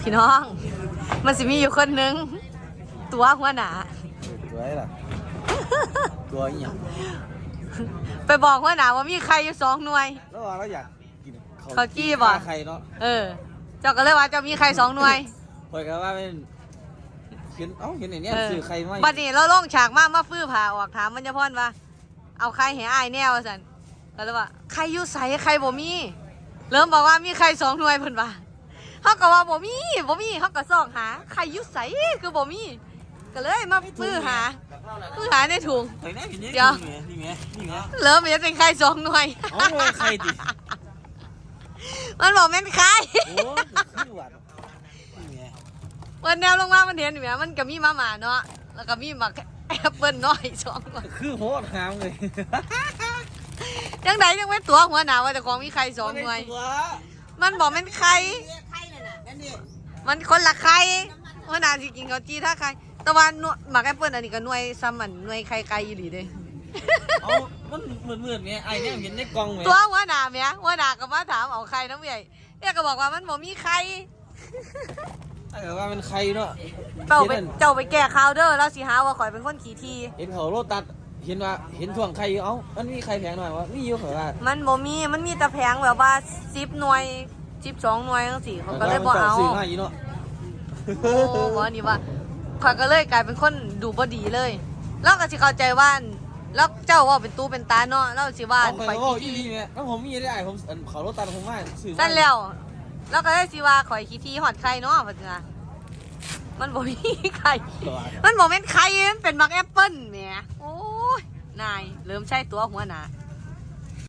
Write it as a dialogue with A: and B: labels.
A: พี่น้อง มันสิมีอยู่คนหนึง ตัวหัวหนา
B: ตัวไอ้ล่ะ ตัวอีหยัง
A: ไปบอกหัวหนาว่ามีใครอยู่สองหน่วย
B: แล้วว่าเราอยากกิน
A: ข้าวจี้บ่
B: ใครเนาะ
A: เออ เจ้าก็เลยว่าเจ้ามีใครสองหน่วย
B: คอยกันว่าเป็นเห็นเอ้าเห็นไอ้เนี้ย
A: เออ
B: ซื้อใครมา
A: บัดนี้เราลงฉากมามาฟื้อผ่าออกถามมันจะพ่อนว่า เอาใครให้อายแนวสันก็เลยว่า ใครอยู่ใสใครบ่มี เริ่มบอกว่ามีใครสองหน่วยเพิ่นว่า เขาก็ว่าบ่มีบ่มีเขาก็ซอกหาใครอยู่ใสคือบ่มีก็เลยมาฟื้อหาฟื้อหาในถุง
B: เฮ้ยนี่เห็นนี่
A: เดี๋ยว
B: นี่ไงนี่ไง
A: เริ่มเห็นเป็นใครสองหน่วย
B: เอ้ามันใครดิ
A: มันบอกแม่นใคร
B: โอ้ยขึ้นหวานนี่ไง
A: วันแนวลงมามันเห็นอยู่แหมมันก็มีมาหมาเนาะแล้วก็มีหมักแอปเปิ้ลน้อยสองหน่วย
B: คือโหดหามเลย
A: จังไดจังเป็นตัวหัวหน้าว่าเจะของมีใครสองหน่วย
B: ตัว
A: มันบอกเป็นใคร มันคนละใครหัวหน้าสิกินเขาวจีถ้าใครแต่ว่าหน่วยหมักแอปเปิ้ลอันนี้ก็หน่วยซ้ำอันหน่วยไข่ไก่อีหลีเด้
B: เอ้ามันเหมือนเหมือนไงไอ้เนี่ยเห็นในกล่องไหม
A: ตัวหัวหน้าเมียหัวหน้าก็มาถามเอาใครน้ำใหญ่เนี่ยก็บอกว่ามันบอกมีใคร
B: ไอ้ก็ว่าเป็นใครเนาะ
A: เจ้าไป
B: เห็นอัน
A: เจ้าไปแก้ข่าวเด้อแล้วสิหาว่าข่อยเป็นคนขี่ที
B: เห็นเขาโลตัดเห็นว่าเห็นถ่วงใครเอ้ามันมีใครแพงหน่อยวะมีอยู่เหรอว่า
A: มันบ่มีมันมีแต่แพงแบบว่าสิบหน่วย สิบสองหน่วยจังซี่เขาก็เลยบ่เอา
B: ซื้อมาอีเนาะ
A: โอ้หมอนี่ว่าข่อยก็เลยกลายเป็นคนดูบ่ดีเลยแล้วก็สิเข้าใจว่าแล้วเจ้าว่าเป็นตู้เป็นตาเนาะแล้วสิว่า
B: เอาไป
A: ข่อย
B: ว่าอี
A: ขี้
B: นี
A: ที
B: เนี่ยถ้าผมมีได้ผมอันเขาโลตัดผมมาซื้อมา
A: นั่นแล้วแล้วก็เลยสิว่าข่อยขี้ทีหอดไข่เนาะพัดนะมันบ่มีไข่มันบ่แม่นไข่มันเป็นมักแอปเปิ้ลแหมโอ้ยนายเริ่มใช้ตัวหัวหนา